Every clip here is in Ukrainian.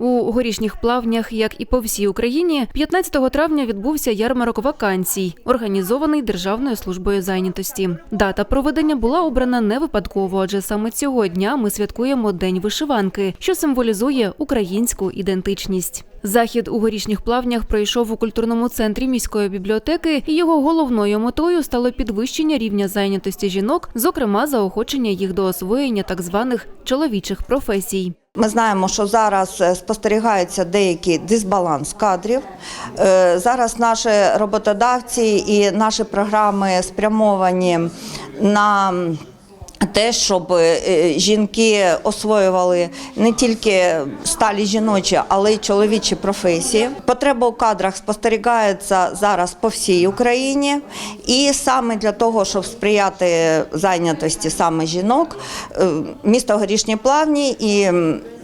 У горішніх плавнях, як і по всій Україні, 15 травня відбувся ярмарок вакансій, організований Державною службою зайнятості. Дата проведення була обрана не випадково, адже саме цього дня ми святкуємо День вишиванки, що символізує українську ідентичність. Захід у горішніх плавнях пройшов у культурному центрі міської бібліотеки, і його головною метою стало підвищення рівня зайнятості жінок, зокрема заохочення їх до освоєння так званих чоловічих професій. Ми знаємо, що зараз е, спостерігається деякий дисбаланс кадрів. Е, Зараз наші роботодавці і наші програми спрямовані на те, щоб е, жінки освоювали не тільки сталі жіночі, але й чоловічі професії. Потреба у кадрах спостерігається зараз по всій Україні, і саме для того, щоб сприяти зайнятості саме жінок, е, місто Горішні Плавні і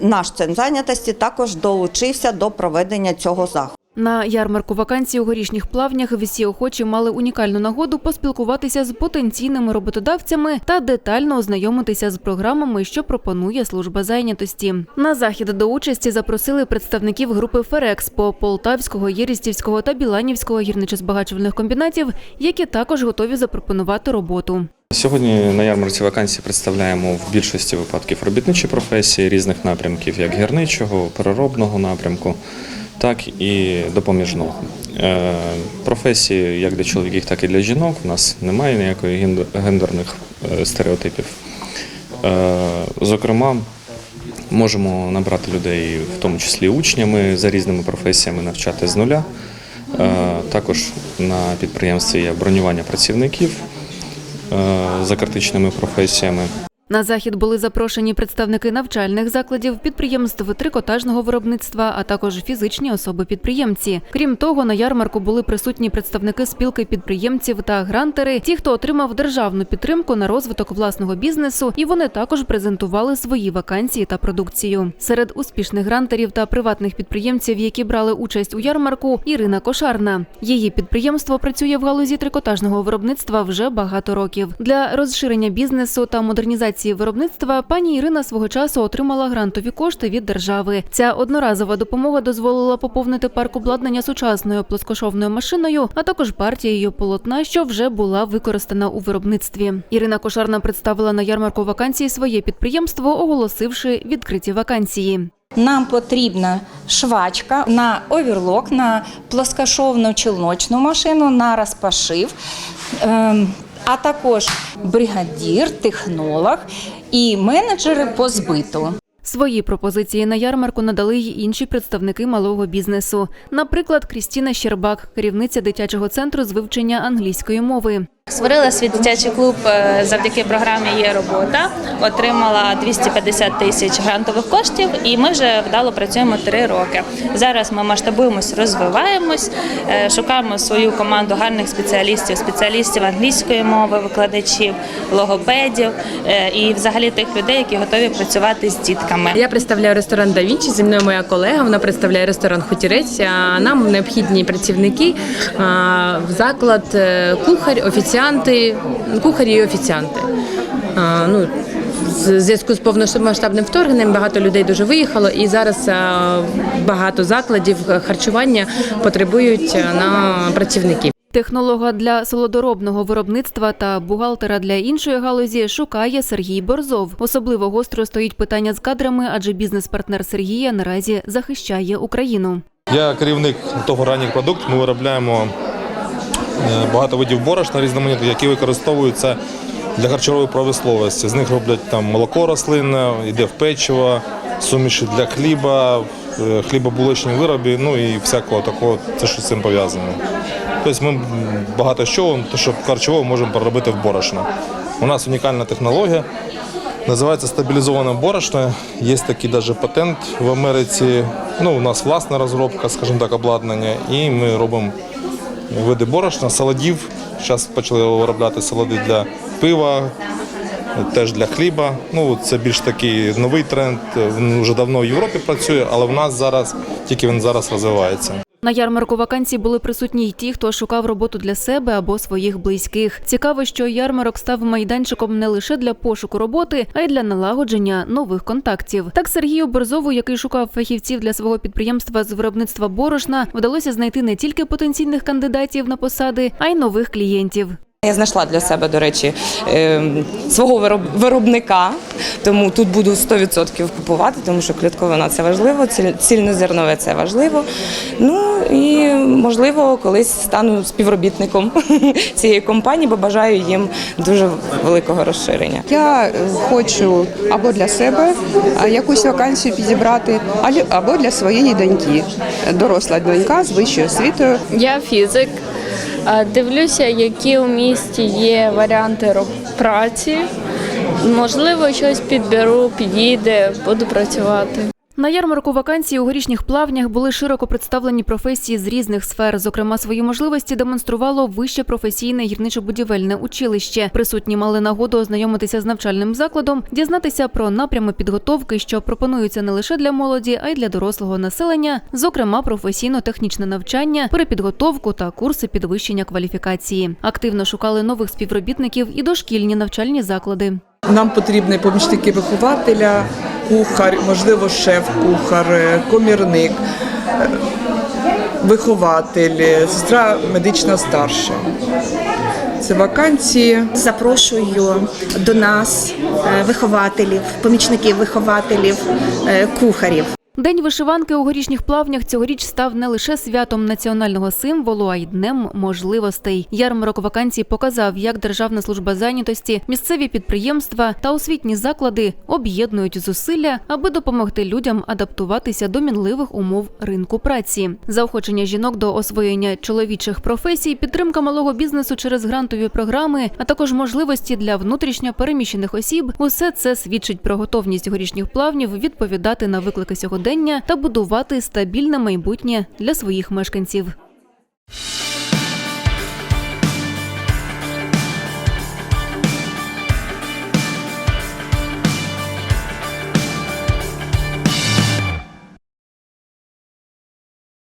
наш центр зайнятості також долучився до проведення цього заходу. На ярмарку вакансій у горішніх плавнях всі охочі мали унікальну нагоду поспілкуватися з потенційними роботодавцями та детально ознайомитися з програмами, що пропонує служба зайнятості. На захід до участі запросили представників групи Ферекспо Полтавського, Єрістівського та Біланівського гірничо-збагачувальних комбінатів, які також готові запропонувати роботу. Сьогодні на ярмарці вакансій представляємо в більшості випадків робітничі професії різних напрямків, як гірничого, переробного напрямку, так і допоміжного. Е, Професії як для чоловіків, так і для жінок. У нас немає ніякої гендер- гендерних е, стереотипів. Е, Зокрема, можемо набрати людей, в тому числі учнями за різними професіями, навчати з нуля. Також на підприємстві є бронювання працівників за критичними професіями. На захід були запрошені представники навчальних закладів, підприємств трикотажного виробництва, а також фізичні особи-підприємці. Крім того, на ярмарку були присутні представники спілки підприємців та грантери, ті, хто отримав державну підтримку на розвиток власного бізнесу, і вони також презентували свої вакансії та продукцію. Серед успішних грантерів та приватних підприємців, які брали участь у ярмарку, Ірина Кошарна. Її підприємство працює в галузі трикотажного виробництва вже багато років. Для розширення бізнесу та модернізації виробництва пані Ірина свого часу отримала грантові кошти від держави. Ця одноразова допомога дозволила поповнити парк обладнання сучасною плоскошовною машиною, а також партією полотна, що вже була використана у виробництві. Ірина Кошарна представила на ярмарку вакансії своє підприємство, оголосивши відкриті вакансії. Нам потрібна швачка на оверлок, на плоскошовну чолночну машину, на розпашив, ем, а також бригадір, технолог і менеджери по збиту. Свої пропозиції на ярмарку надали й інші представники малого бізнесу. Наприклад, Крістіна Щербак, керівниця дитячого центру з вивчення англійської мови. Створила свій дитячий клуб е, завдяки програмі Є робота. Отримала 250 тисяч грантових коштів, і ми вже вдало працюємо три роки. Зараз ми масштабуємось, розвиваємось, е, шукаємо свою команду гарних спеціалістів, спеціалістів англійської мови, викладачів, логопедів е, і взагалі тих людей, які готові працювати з дітками. Я представляю ресторан Да Вінчі. Зі мною моя колега. Вона представляє ресторан Хутірець. А Нам необхідні працівники заклад кухар, офіціанти, кухарі і офіціанти. А, Ну, в зв'язку з повномасштабним вторгненням багато людей дуже виїхало, і зараз багато закладів харчування потребують на працівників. Технолога для солодоробного виробництва та бухгалтера для іншої галузі шукає Сергій Борзов. Особливо гостро стоїть питання з кадрами, адже бізнес-партнер Сергія наразі захищає Україну. Я керівник того ранніх продукт. Ми виробляємо е, багато видів борошна різноманітних, які використовуються для харчової промисловості. З них роблять там молоко рослинне, йде в печиво, суміші для хліба, е, хлібобулочні вироби, ну і всякого такого, це що з цим пов'язано. Тобто ми багато що, то, що харчово можемо переробити в борошно. У нас унікальна технологія. Називається стабілізоване борошно. Є такий даже патент в Америці. Ну, у нас власна розробка, скажімо так, обладнання, і ми робимо види борошна, саладів. Зараз почали виробляти салади для пива, теж для хліба. Ну, це більш такий новий тренд. Він вже давно в Європі працює, але в нас зараз тільки він зараз розвивається. На ярмарку вакансій були присутні й ті, хто шукав роботу для себе або своїх близьких. Цікаво, що ярмарок став майданчиком не лише для пошуку роботи, а й для налагодження нових контактів. Так Сергію Борзову, який шукав фахівців для свого підприємства з виробництва борошна, вдалося знайти не тільки потенційних кандидатів на посади, а й нових клієнтів. Я знайшла для себе, до речі, ем, свого виробника, тому тут буду 100% купувати, тому що клітковина це важливо, ціль- цільнозернове це важливо. Ну і можливо, колись стану співробітником цієї компанії, бо бажаю їм дуже великого розширення. Я хочу або для себе якусь вакансію підібрати, або для своєї доньки. Доросла донька з вищою освітою. Я фізик. Дивлюся, які у місті є варіанти праці. Можливо, щось підберу, підійде, буду працювати. На ярмарку вакансій у горішніх плавнях були широко представлені професії з різних сфер. Зокрема, свої можливості демонструвало вище професійне гірничо-будівельне училище. Присутні мали нагоду ознайомитися з навчальним закладом, дізнатися про напрями підготовки, що пропонуються не лише для молоді, а й для дорослого населення, зокрема професійно-технічне навчання, перепідготовку та курси підвищення кваліфікації. Активно шукали нових співробітників і дошкільні навчальні заклади. Нам потрібні помічники вихователя, кухар, можливо, шеф-кухар, е, комірник, е, вихователь, е, сестра медична старша. Це вакансії. Запрошую до нас вихователів, помічників вихователів, кухарів. День вишиванки у горішніх плавнях цьогоріч став не лише святом національного символу, а й днем можливостей. Ярмарок вакансій показав, як Державна служба зайнятості, місцеві підприємства та освітні заклади об'єднують зусилля, аби допомогти людям адаптуватися до мінливих умов ринку праці. Заохочення жінок до освоєння чоловічих професій, підтримка малого бізнесу через грантові програми, а також можливості для внутрішньо переміщених осіб. Усе це свідчить про готовність горішніх плавнів відповідати на виклики сьогодення та будувати стабільне майбутнє для своїх мешканців.